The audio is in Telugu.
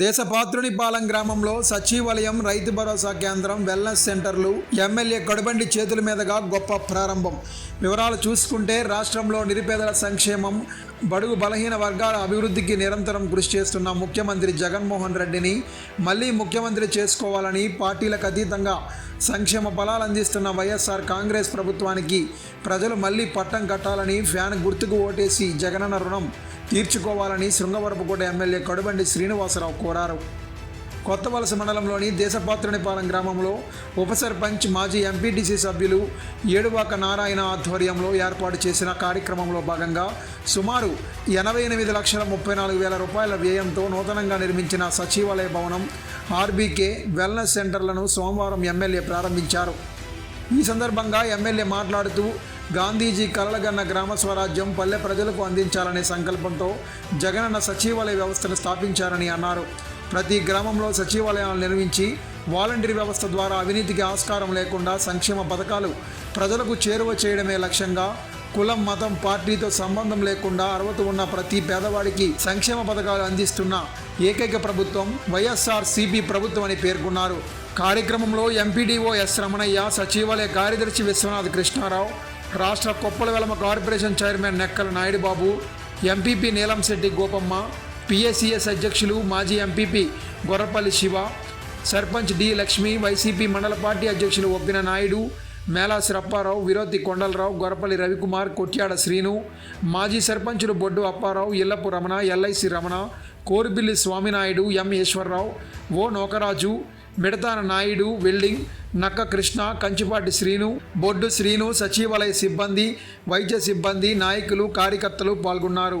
దేశపాత్రుని పాలెం గ్రామంలో సచివాలయం రైతు భరోసా కేంద్రం వెల్నెస్ సెంటర్లు ఎమ్మెల్యే కడుబండి చేతుల మీదుగా గొప్ప ప్రారంభం. వివరాలు చూసుకుంటే రాష్ట్రంలో నిరుపేదల సంక్షేమం బడుగు బలహీన వర్గాల అభివృద్ధికి నిరంతరం కృషి చేస్తున్న ముఖ్యమంత్రి జగన్మోహన్ రెడ్డిని మళ్ళీ ముఖ్యమంత్రి చేసుకోవాలని పార్టీలకు అతీతంగా సంక్షేమ ఫలాలు అందిస్తున్న వైఎస్ఆర్ కాంగ్రెస్ ప్రభుత్వానికి ప్రజలు మళ్ళీ పట్టం కట్టాలని ఫ్యాన్ గుర్తుకు ఓటేసి జగనన్న రుణం తీర్చుకోవాలని శృంగవరపుకోట ఎమ్మెల్యే కడుబండి శ్రీనివాసరావు కోరారు. కొత్త వలస మండలంలోని దేశపాత్రునిపాలెం గ్రామంలో ఉప సర్పంచ్ మాజీ ఎంపీటీసీ సభ్యులు ఏడువాక నారాయణ ఆధ్వర్యంలో ఏర్పాటు చేసిన కార్యక్రమంలో భాగంగా సుమారు ఎనభై ఎనిమిది లక్షల ముప్పై నాలుగు వేల రూపాయల వ్యయంతో నూతనంగా నిర్మించిన సచివాలయ భవనం ఆర్బీకే వెల్నెస్ సెంటర్లను సోమవారం ఎమ్మెల్యే ప్రారంభించారు. ఈ సందర్భంగా ఎమ్మెల్యే మాట్లాడుతూ గాంధీజీ కలలగన్న గ్రామ స్వరాజ్యం పల్లె ప్రజలకు అందించాలనే సంకల్పంతో జగనన్న సచివాలయ వ్యవస్థను స్థాపించారని అన్నారు. ప్రతి గ్రామంలో సచివాలయాలు నిర్మించి వాలంటీర్ వ్యవస్థ ద్వారా అవినీతికి ఆస్కారం లేకుండా సంక్షేమ పథకాలు ప్రజలకు చేరువ చేయడమే లక్ష్యంగా కులం మతం పార్టీతో సంబంధం లేకుండా అర్హత ఉన్న ప్రతి పేదవాడికి సంక్షేమ పథకాలు అందిస్తున్న ఏకైక ప్రభుత్వం వైఎస్ఆర్ సిపి ప్రభుత్వం అని పేర్కొన్నారు. కార్యక్రమంలో ఎంపీడీఓ ఎస్ రమణయ్య సచివాలయ కార్యదర్శి విశ్వనాథ్ కృష్ణారావు రాష్ట్ర Koppala Velama corporation chairman Nekkala Naidubabu MPP Neelamsetti Gopamma PSCS అధ్యక్షులు మాజీ MPP Gorrapalli Siva sarpanch D Lakshmi YCP mandal party అధ్యక్షులు ఒప్పిన నాయుడు మేలాసి రప్పారావు విరోతి కొండలరావు గొరపల్లి రవికుమార్ కొట్యాడ శ్రీను మాజీ సర్పంచులు Boddu Apparao Illapu Ramana LIC Ramana Koribilli Swaminaidu M Eswararao O Nokaraju Midatana Naidu welding Nakka Krishna Kanchipati Srinu బొడ్డు శ్రీను సచివాలయ సిబ్బంది వైద్య సిబ్బంది నాయకులు కార్యకర్తలు పాల్గొన్నారు.